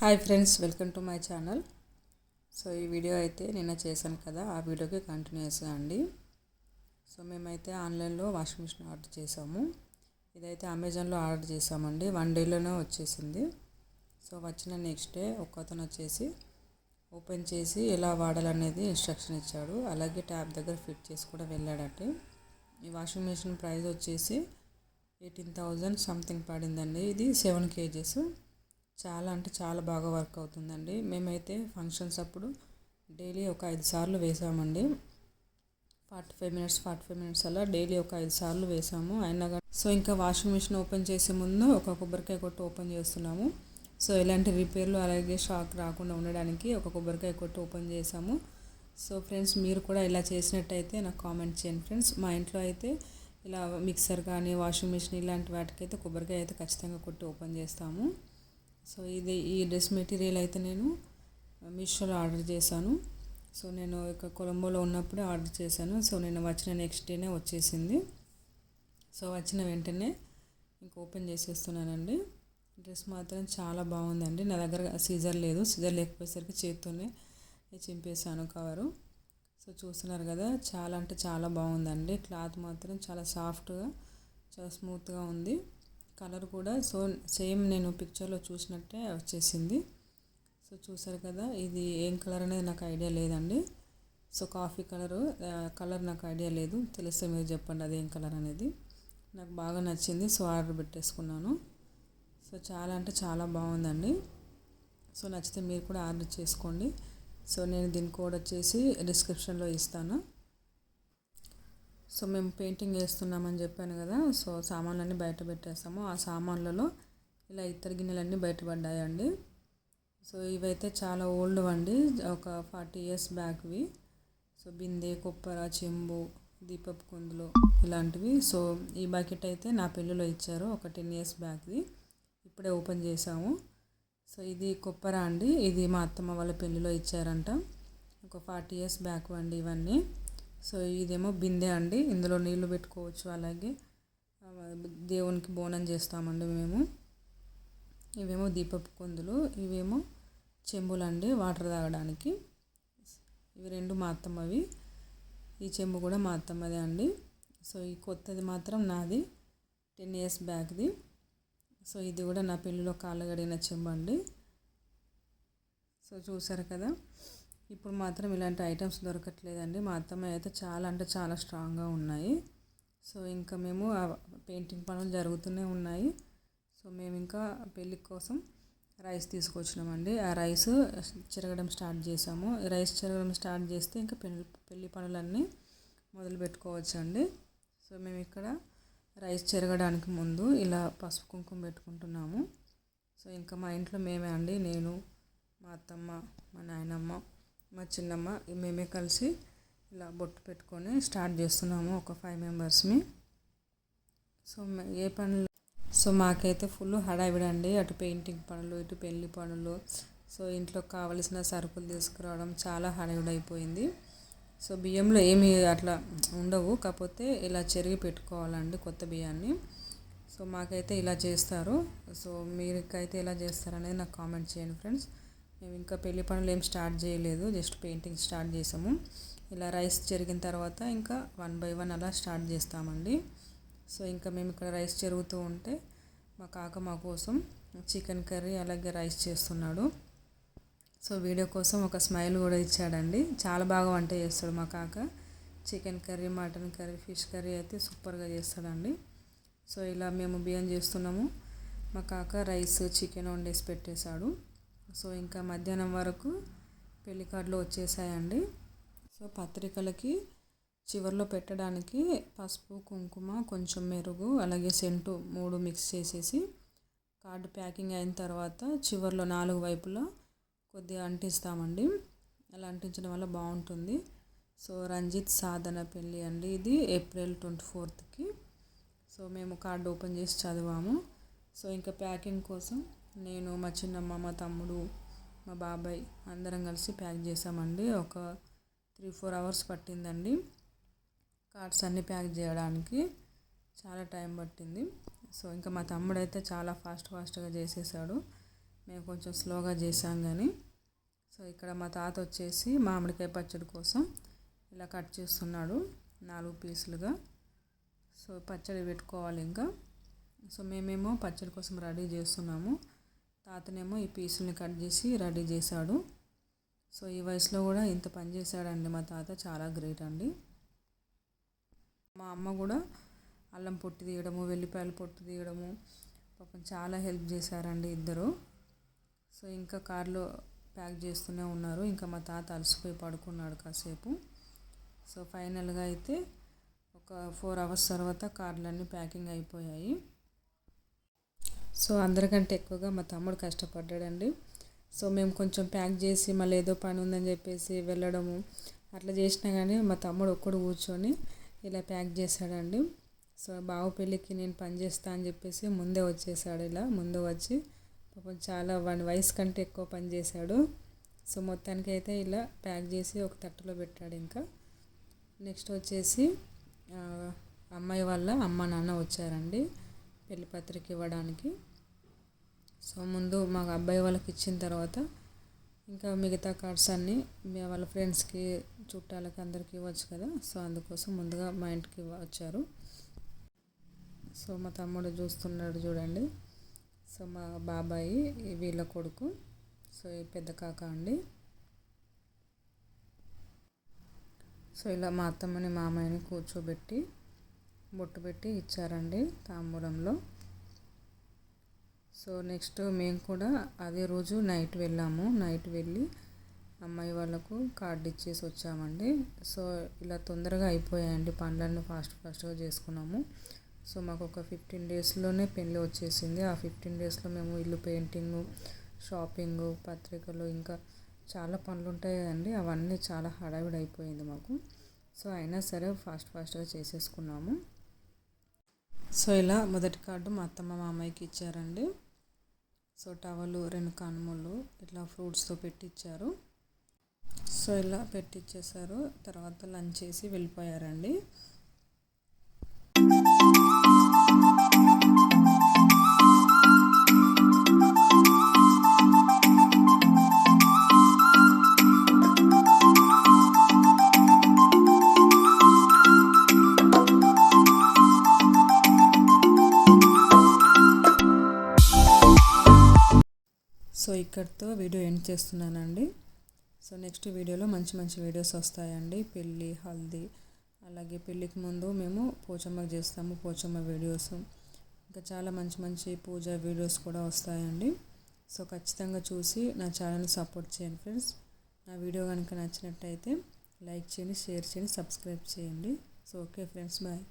Hi friends welcome to my channel so ఈ video అయితే నిన్న చేశాను కదా ఆ వీడియోకి కంటిన్యూస్గా అండి. సో మేమైతే ఆన్లైన్లో వాషింగ్ మిషన్ ఆర్డర్ చేసాము. ఇదైతే అమెజాన్లో ఆర్డర్ చేసామండి. వన్ డేలోనే వచ్చేసింది. సో వచ్చిన నెక్స్ట్ డే ఒక్కతను వచ్చేసి ఓపెన్ చేసి ఎలా వాడాలనేది ఇన్స్ట్రక్షన్ ఇచ్చాడు. అలాగే ట్యాప్ దగ్గర ఫిట్ చేసి కూడా వెళ్ళాడంటే. ఈ వాషింగ్ మిషన్ ప్రైస్ వచ్చేసి ఎయిటీన్ థౌజండ్ సంథింగ్ పడిందండి. ఇది సెవెన్ కేజెస్. చాలా అంటే చాలా బాగా వర్క్ అవుతుందండి. మేమైతే ఫంక్షన్స్ అప్పుడు డైలీ ఒక ఐదు సార్లు వేసామండి. Forty five minutes forty five minutes అలా డైలీ ఒక ఐదు సార్లు వేసాము. అయినా కానీ సో ఇంకా వాషింగ్ మిషన్ ఓపెన్ చేసే ముందు ఒక కొబ్బరికాయ కొట్టు ఓపెన్ చేస్తున్నాము. సో ఇలాంటి రిపేర్లు అలాగే షాక్ రాకుండా ఉండడానికి ఒక కొబ్బరికాయ కొట్టు ఓపెన్ చేసాము. సో ఫ్రెండ్స్ మీరు కూడా ఇలా చేసినట్టయితే నాకు కామెంట్ చేయండి ఫ్రెండ్స్. మా ఇంట్లో అయితే ఇలా మిక్సర్ కానీ వాషింగ్ మిషన్ ఇలాంటి వాటికైతే కొబ్బరికాయ అయితే ఖచ్చితంగా కొట్టి ఓపెన్ చేస్తాము. సో ఇది ఈ డ్రెస్ మెటీరియల్ అయితే నేను మీషోలో ఆర్డర్ చేశాను. సో నేను ఇక కొలంబోలో ఉన్నప్పుడే ఆర్డర్ చేశాను. సో నేను వచ్చిన నెక్స్ట్ డేనే వచ్చేసింది. సో వచ్చిన వెంటనే ఇంక ఓపెన్ చేసేస్తున్నానండి. డ్రెస్ మాత్రం చాలా బాగుందండి. నా దగ్గర సీజర్ లేదు. సీజర్ లేకపోయేసరికి చేతితోనే చింపేశాను కవరు. సో చూస్తున్నారు కదా చాలా అంటే చాలా బాగుందండి. క్లాత్ మాత్రం చాలా సాఫ్ట్గా చాలా స్మూత్గా ఉంది. కలర్ కూడా. సో సేమ్ నేను పిక్చర్లో చూసినట్టే వచ్చేసింది. సో చూసారు కదా ఇది ఏం కలర్ అనేది నాకు ఐడియా లేదండి. సో కాఫీ కలరు కలర్ నాకు ఐడియా లేదు. తెలిస్తే మీరు చెప్పండి అది ఏం కలర్ అనేది. నాకు బాగా నచ్చింది సో ఆర్డర్ పెట్టేసుకున్నాను. సో చాలా అంటే చాలా బాగుందండి. సో నచ్చితే మీరు కూడా ఆర్డర్ చేసుకోండి. సో నేను దీని కోడ్ వచ్చేసి డిస్క్రిప్షన్లో ఇస్తాను. సో మేము పెయింటింగ్ వేస్తున్నామని చెప్పాను కదా సో సామాన్లన్నీ బయట పెట్టేస్తాము. ఆ సామాన్లలో ఇలా ఇతర గిన్నెలన్నీ బయటపడ్డాయండి సో ఇవైతే చాలా ఓల్డ్ అండి ఒక ఫార్టీ ఇయర్స్ బ్యాక్వి సో బిందె కొప్పర చెంబు దీపపు కుందులు ఇలాంటివి. సో ఈ బకెట్ అయితే నా పెళ్ళిలో ఇచ్చారు ఒక టెన్ ఇయర్స్ బ్యాక్ది ఇప్పుడే ఓపెన్ చేసాము సో ఇది కొప్పర అండి ఇది మా అత్తమ్మ వాళ్ళ పెళ్ళిలో ఇచ్చారంట. ఒక ఫార్టీ ఇయర్స్ బ్యాక్ అండి ఇవన్నీ. సో ఇదేమో బిందె అండి. ఇందులో నీళ్ళు పెట్టుకోవచ్చు అలాగే. దేవునికి బోనం చేస్తామండి మేము. ఇవేమో దీపపు కొందులు ఇవేమో చెంబులండి వాటర్ తాగడానికి. ఇవి రెండు మా అత్తమ్మవి ఈ చెంబు కూడా మా అత్తమ్మదే అండి. సో ఈ కొత్తది మాత్రం నాది టెన్ ఇయర్స్ బ్యాక్ది. సో ఇది కూడా నా పెళ్ళిలో కాళ్ళు చెంబు అండి. సో చూసారు కదా? ఇప్పుడు మాత్రం ఇలాంటి ఐటమ్స్ దొరకట్లేదండి. మా అత్తమ్మ అయితే చాలా అంటే చాలా స్ట్రాంగ్గా ఉన్నాయి. సో ఇంకా మేము పెయింటింగ్ పనులు జరుగుతూనే ఉన్నాయి. సో మేము ఇంకా పెళ్ళి కోసం రైస్ తీసుకొచ్చినామండి. ఆ రైస్ చెరగడం స్టార్ట్ చేసాము. రైస్ చెరగడం స్టార్ట్ చేస్తే ఇంకా పెళ్ళి పెళ్ళి పనులన్నీ మొదలు పెట్టుకోవచ్చండి. సో మేము ఇక్కడ రైస్ చెరగడానికి ముందు ఇలా పసుపు కుంకుమ పెట్టుకుంటున్నాము. సో ఇంకా మా ఇంట్లో మేమే అండి. నేను మా అత్తమ్మ మా నాయనమ్మ మా చిన్నమ్మ మేమే కలిసి ఇలా బొట్టు పెట్టుకొని స్టార్ట్ చేస్తున్నాము ఒక ఫైవ్ మెంబర్స్ని సో ఏ పనులు సో మాకైతే ఫుల్ హడావిడండి. అటు పెయింటింగ్ పనులు ఇటు పెళ్ళి పనులు. సో ఇంట్లో కావలసిన సరుకులు తీసుకురావడం చాలా హడావిడైపోయింది. సో బియ్యంలో ఏమి అట్లా ఉండవు. కాకపోతే ఇలా చెరిగి పెట్టుకోవాలండి కొత్త బియ్యాన్ని. సో మాకైతే ఇలా చేస్తారు. సో మీకైతే ఎలా చేస్తారనేది నాకు కామెంట్ చేయండి ఫ్రెండ్స్. మేము ఇంకా పెళ్ళి పనులు ఏం స్టార్ట్ చేయలేదు జస్ట్ పెయింటింగ్ స్టార్ట్ చేసాము. ఇలా రైస్ జరిగిన తర్వాత ఇంకా వన్ బై వన్ అలా స్టార్ట్ చేస్తామండి. సో ఇంకా మేము ఇక్కడ రైస్ జరుగుతూ ఉంటే మా కాక మా కోసం చికెన్ కర్రీ అలాగే రైస్ చేస్తున్నాడు. సో వీడియో కోసం ఒక స్మైల్ కూడా ఇచ్చాడండి. చాలా బాగా వంట చేస్తాడు మా కాక. Chicken curry mutton curry fish curry అయితే సూపర్గా చేస్తాడండి. సో ఇలా మేము బియ్యం చేస్తున్నాము. మా కాక రైస్ చికెన్ వండేసి పెట్టేశాడు. సో ఇంకా మధ్యాహ్నం వరకు పెళ్ళి కార్డులు వచ్చేసాయండి. సో పత్రికలకి చివరిలో పెట్టడానికి పసుపు కుంకుమ కొంచెం మెరుగు అలాగే సెంటు మూడు మిక్స్ చేసేసి కార్డు ప్యాకింగ్ అయిన తర్వాత చివరిలో నాలుగు వైపులా కొద్దిగా అంటిస్తామండి. అలా అంటించడం వల్ల బాగుంటుంది. సో రంజిత్ సాధన పెళ్ళి అండి ఇది ఏప్రిల్ ట్వంటీ ఫోర్త్కి. సో మేము కార్డు ఓపెన్ చేసి చదివాము. సో ఇంకా ప్యాకింగ్ కోసం నేను మా చిన్నమ్మ మా తమ్ముడు మా బాబాయ్ అందరం కలిసి ప్యాక్ చేసామండి. ఒక త్రీ ఫోర్ అవర్స్ పట్టిందండి. కార్డ్స్ అన్నీ ప్యాక్ చేయడానికి చాలా టైం పట్టింది. సో ఇంకా మా తమ్ముడు అయితే చాలా ఫాస్ట్ ఫాస్ట్గా చేసేసాడు. మేము కొంచెం స్లోగా చేసాం కానీ సో ఇక్కడ మా తాత వచ్చేసి మామిడికాయ పచ్చడి కోసం ఇలా కట్ చేస్తున్నాడు నాలుగు పీసులుగా. సో పచ్చడి పెట్టుకోవాలి ఇంకా. సో మేమేమో పచ్చడి కోసం రెడీ చేస్తున్నాము. తాతనేమో ఈ పీసుల్ని కట్ చేసి రెడీ చేశాడు. సో ఈ వయసులో కూడా ఇంత పని చేశాడండి మా తాత చాలా గ్రేట్ అండి. మా అమ్మ కూడా అల్లం పొట్టు తీయడము వెల్లిపాయలు పొట్టు తీయడము పాపం చాలా హెల్ప్ చేశారండి ఇద్దరు. సో ఇంకా కారులో ప్యాక్ చేస్తూనే ఉన్నారు. ఇంకా మా తాత అలసిపోయి పడుకున్నాడు కాసేపు. సో ఫైనల్గా అయితే ఒక ఫోర్ అవర్స్ తర్వాత కార్లన్నీ ప్యాకింగ్ అయిపోయాయి. సో అందరికంటే ఎక్కువగా మా తమ్ముడు కష్టపడ్డాడండి. సో మేము కొంచెం ప్యాక్ చేసి మళ్ళీ ఏదో పని ఉందని చెప్పేసి వెళ్ళడము అట్లా చేసినా కానీ మా తమ్ముడు ఒక్కడు కూర్చొని ఇలా ప్యాక్ చేశాడండి. సో బావ పెళ్ళికి నేను పని చేస్తా అని చెప్పేసి ముందే వచ్చేసాడు ఇలా. ముందు వచ్చి పాపం చాలా వాడి వయసు కంటే ఎక్కువ పని చేశాడు. సో మొత్తానికి అయితే ఇలా ప్యాక్ చేసి ఒక తట్టులో పెట్టాడు ఇంకా. నెక్స్ట్ వచ్చేసి అమ్మాయి వాళ్ళ అమ్మ నాన్న వచ్చారండి. పెళ్ళి పత్రిక ఇవ్వడానికి. సో ముందు మా అబ్బాయి వాళ్ళకి ఇచ్చిన తర్వాత ఇంకా మిగతా కార్డ్స్ అన్నీ వాళ్ళ ఫ్రెండ్స్కి చుట్టాలకి అందరికీ ఇవ్వచ్చు కదా. సో అందుకోసం ముందుగా మా ఇంటికి వచ్చారు. సో మా తమ్ముడు చూస్తున్నాడు చూడండి. సో మా బాబాయి వీళ్ళ కొడుకు. సో ఈ పెద్ద కాక అండి. సో ఇలా మా అత్తమ్మని మామయ్యని కూర్చోబెట్టి బొట్టు పెట్టి ఇచ్చారండి తాంబూలంలో. సో నెక్స్ట్ మేము కూడా అదే రోజు నైట్ వెళ్ళాము. నైట్ వెళ్ళి అమ్మాయి వాళ్ళకు కార్డు ఇచ్చేసి వచ్చామండి. సో ఇలా తొందరగా అయిపోయాయండి పనులన్నీ ఫాస్ట్ ఫాస్ట్గా చేసుకున్నాము. సో మాకు ఒక ఫిఫ్టీన్ డేస్లోనే పెళ్ళి వచ్చేసింది. ఆ ఫిఫ్టీన్ డేస్లో మేము ఇల్లు పెయింటింగ్ షాపింగ్ పత్రికలు ఇంకా చాలా పనులు ఉంటాయి కదండి అవన్నీ చాలా హడావిడి అయిపోయింది మాకు. సో అయినా సరే ఫాస్ట్ ఫాస్ట్గా చేసేసుకున్నాము. సో ఇలా మొదటి కార్డు మా అత్తమ్మ మామయ్యకి ఇచ్చారండి. సో టవలు రెండు కనుమలు ఇట్లా ఫ్రూట్స్తో పెట్టించారు సో ఇలా పెట్టిచ్చేసారు. తర్వాత లంచ్ చేసి వెళ్ళిపోయారండి. ఇక్కడితో వీడియో ఎండ్ చేస్తున్నానండి. సో నెక్స్ట్ వీడియోలో మంచి మంచి వీడియోస్ వస్తాయండి. పెళ్ళి హల్దీ అలాగే పెళ్ళికి ముందు మేము పోచమ్మ చేస్తాము పోచమ్మ వీడియోస్. ఇంకా చాలా మంచి మంచి పూజ వీడియోస్ కూడా వస్తాయండి. సో ఖచ్చితంగా చూసి నా ఛానల్ సపోర్ట్ చేయండి ఫ్రెండ్స్. నా వీడియో కనుక నచ్చినట్టయితే లైక్ చేయండి షేర్ చేయండి సబ్స్క్రైబ్ చేయండి. So okay friends bye.